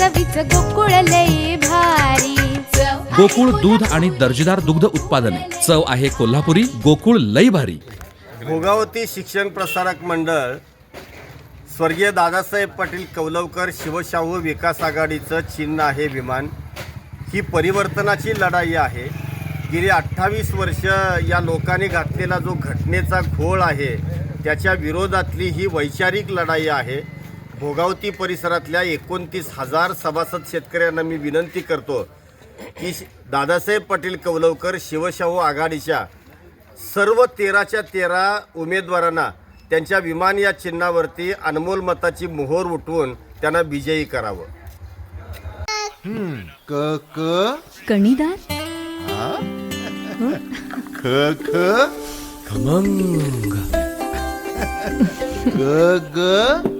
चवीच गोकुळ लई भारी. गोकुळ दूध आणि दर्जेदार दुग्ध उत्पादने. चव आहे कोल्हापुरी गोकुळ लई भारी. भोगावती शिक्षण प्रसारक मंडळ स्वर्गीय दादासाहेब पाटील कौलवकर शिवशाहू विकास आघाडीचं चिन्ह आहे विमान. ही परिवर्तनाची लढाई आहे. गेली अठ्ठावीस वर्ष या लोकांनी घातलेला जो घटनेचा घोळ आहे त्याच्या विरोधातली ही वैचारिक लढाई आहे. भोगावती परिसरातल्या एकोणतीस हजार सभासद शेतकऱ्यांना मी विनंती करतो की श- दादासाहेब पाटील कौलवकर शिवशाहू आघाडीच्या सर्व तेराच्या तेरा उमेदवारांना त्यांच्या विमान या चिन्हावरती अनमोल मताची मोहोर उठवून त्यांना विजयी करावं. क क. कणीदार? ख ख. खमंग. ग ग.